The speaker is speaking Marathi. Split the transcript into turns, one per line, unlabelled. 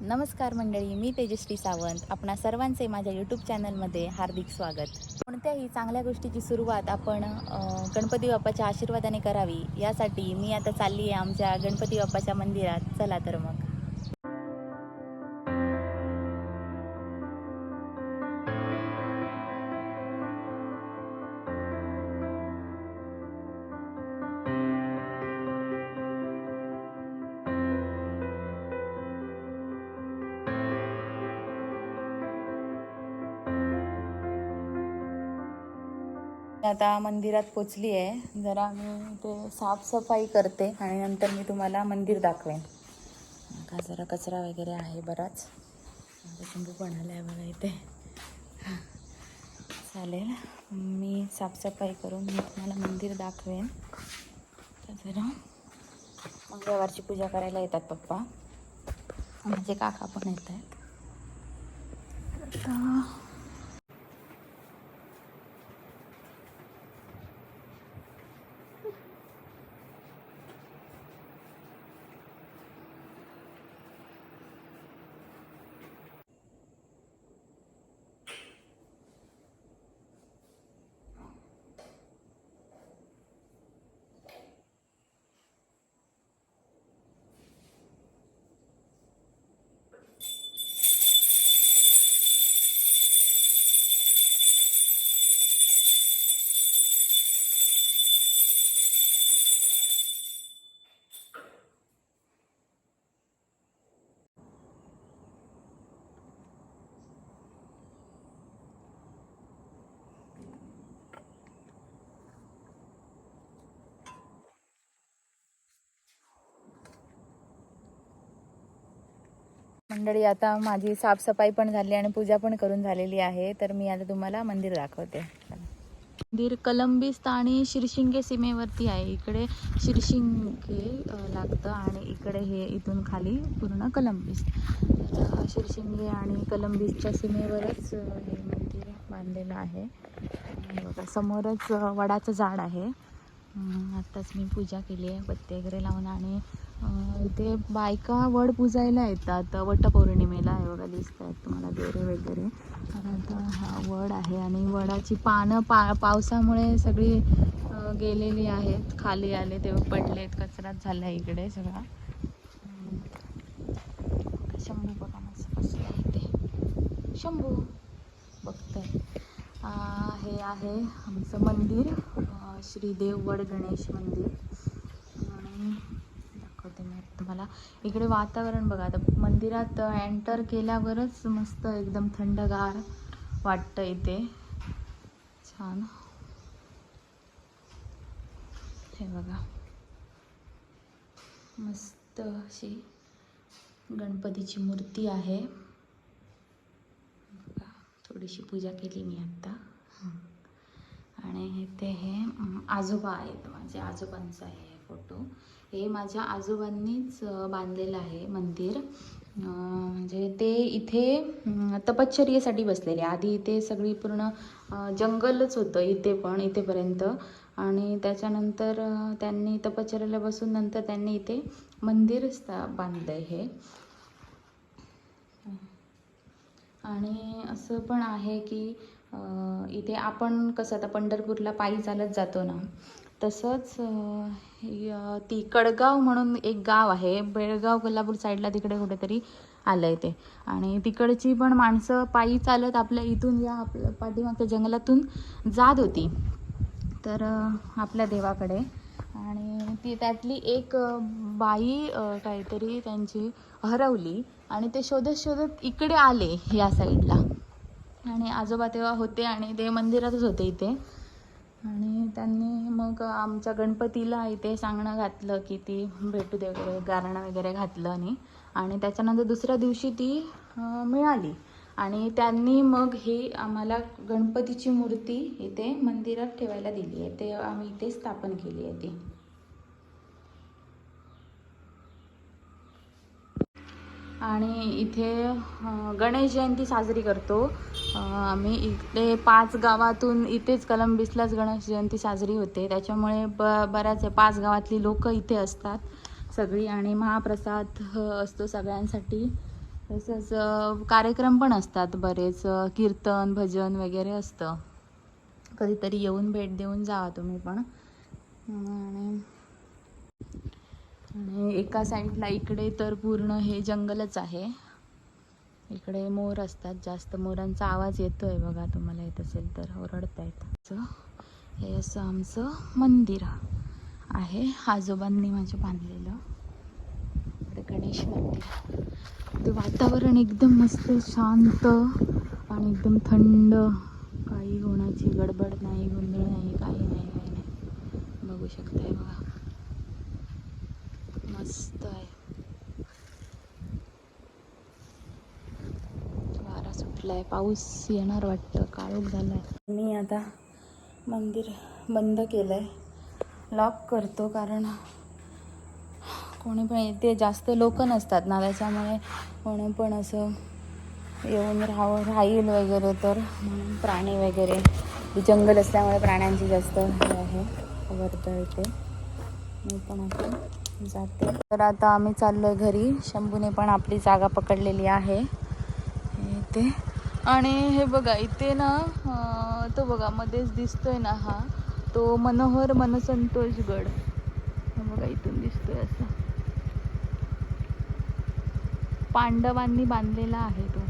नमस्कार मंडळी मी तेजश्री सावंत. आपणा सर्वांचे माझ्या यूट्यूब चॅनलमध्ये हार्दिक स्वागत. कोणत्याही चांगल्या गोष्टीची सुरुवात आपण गणपती बाप्पाच्या आशीर्वादाने करावी यासाठी मी आता चालली आहे आमच्या गणपती बाप्पाच्या मंदिरात. चला तर मग. आता मंदिरात पोचली आहे. जरा मी ते साफसफाई करते आणि नंतर मी तुम्हाला मंदिर दाखवेन. का जरा कचरा वगैरे आहे बराच. माझा शंभू पण आला आहे बघा इथे. चालेल. मी साफसफाई करून मी तुम्हाला मंदिर दाखवेन. तर जरा मंगळवारची पूजा करायला येतात पप्पा. माझे काका पण येत आहेत. मंडळी आता माझी साफसफाई पण झाली आणि पूजा पण करून झालेली आहे. तर मी आता तुम्हाला मंदिर दाखवते. मंदिर कलंबिस्त आणि शिरशिंगे सीमेवरती आहे. इकडे शिरशिंगे लागतं आणि इकडे हे इथून खाली पूर्ण कलंबिस्त तर शिरशिंगे आणि कलंबिसच्या सीमेवरच हे मंदिर बांधलेलं आहे. बघा समोरच वडाचं झाड आहे. आत्ताच मी पूजा केली आहे. बत्ती वगैरे लावून आणि इथे बायका वड पूजायला येतात. वटपौर्णिमेला आहे बघा दिसत आहेत तुम्हाला बेरे वगैरे. तर आता हा वड आहे आणि वडाची पानं पा पावसामुळे सगळी गेलेली आहेत. खाली आले ते पडलेत. कचराच झाला इकडे सगळा. शंभू बघा मस्त कसं आहे ते शंभू बघतोय. हे आहे आमचं मंदिर. श्रीदेव वड गणेश मंदिर. आणि दाखवते मी तुम्हाला. इकडे वातावरण बघा आता मंदिरात एंटर केल्यावरच मस्त एकदम थंडगार वाटतं इथे. छान. हे बघा. मस्त अशी गणपतीची मूर्ती आहे. बघा थोडीशी पूजा केली मी आत्ता आणि ते हे आजोबा आहेत माझे आजोबांचं आहे. फोटो हे माझ्या आजोबांनीच बांधलेलं आहे मंदिर. म्हणजे ते इथे तपश्चर्येसाठी बसलेले. आधी इथे सगळी पूर्ण जंगलच होतं इथे पण इथेपर्यंत. आणि त्याच्यानंतर त्यांनी तपश्चर्याला बसून नंतर त्यांनी इथे मंदिर स्था बांधलं आहे हे. आणि असं पण आहे की इथे आपण कसं आता पंढरपूरला पायी चालत जातो ना तसंच ती कडगाव म्हणून एक गाव आहे. बेळगाव कोल्हापूर साईडला तिकडे कुठेतरी आलं आहे ते. आणि तिकडची पण माणसं पायी चालत आपल्या इथून या आपल्या पाठीमागच्या जंगलातून जात होती. तर आपल्या देवाकडे. आणि ती त्यातली एक बाई काहीतरी त्यांची हरवली आणि ते शोधत शोधत इकडे आले या साईडला. आणि आजोबा तेव्हा होते आणि ते मंदिरातच होते इथे. आणि त्यांनी मग आमच्या गणपतीला इथे सांगणं घातलं की ती भेटू दे वगैरे गारणं वगैरे घातलं आणि. आणि त्याच्यानंतर दुसऱ्या दिवशी ती मिळाली. आणि त्यांनी मग ही आम्हाला गणपतीची मूर्ती इथे मंदिरात ठेवायला दिली आहे. ते आम्ही इथे स्थापन केली आहे ती. आणि इथे गणेश जयंती साजरी करतो. आम्ही इथे पाच गावातून इथेच कलंबिसलाच गणेश जयंती साजरी होते. त्याच्यामुळे ब बऱ्याच पाच गावातली लोक इथे असतात सगळी आणि महाप्रसाद असतो सगळ्यांसाठी. तसंच कार्यक्रम पण असतात बरेच. कीर्तन भजन वगैरे असतं. कधीतरी येऊन भेट देऊन जावा तुम्ही पण. आणि एका साईडला इकडे तर पूर्ण हे जंगलच आहे. इकडे मोर असतात जास्त मोरांचा आवाज येतोय बघा तुम्हाला येत असेल तर ओरडतायत. हे असं आमचं मंदिर आहे. आजोबांनी माझ्या बांधलेलं. इकडे गणेश मंदिर. ते वातावरण एकदम मस्त शांत आणि एकदम थंड. काही कोणाची गडबड नाही गोंधळ नाही काही नाही काही नाही. बघू शकताय बघा. मस्त आहे वारा सुटलाय. पाऊस येणार वाटतं. काळोख झालाय. मी आता मंदिर बंद केलंय. लॉक करतो कारण कोणी पण येते. जास्त लोक नसतात ना. त्याच्यामुळे कोणी पण असं येऊन राह राहील वगैरे तर म्हणून प्राणी वगैरे. जंगल असल्यामुळे प्राण्यांची जास्त हे आहे. वर्दळ येते मी पण आता जाते. तर आता आम्ही चाललो घरी. शंभूने पण आपली जागा पकडलेली आहे. हे इथे. आणि हे बघा इथे ना तो बघा मध्येच दिसतोय ना हा. तो मनोहर मनसंतोष गड बघा इथून दिसतोय असं. पांडवांनी बांधलेला आहे तो.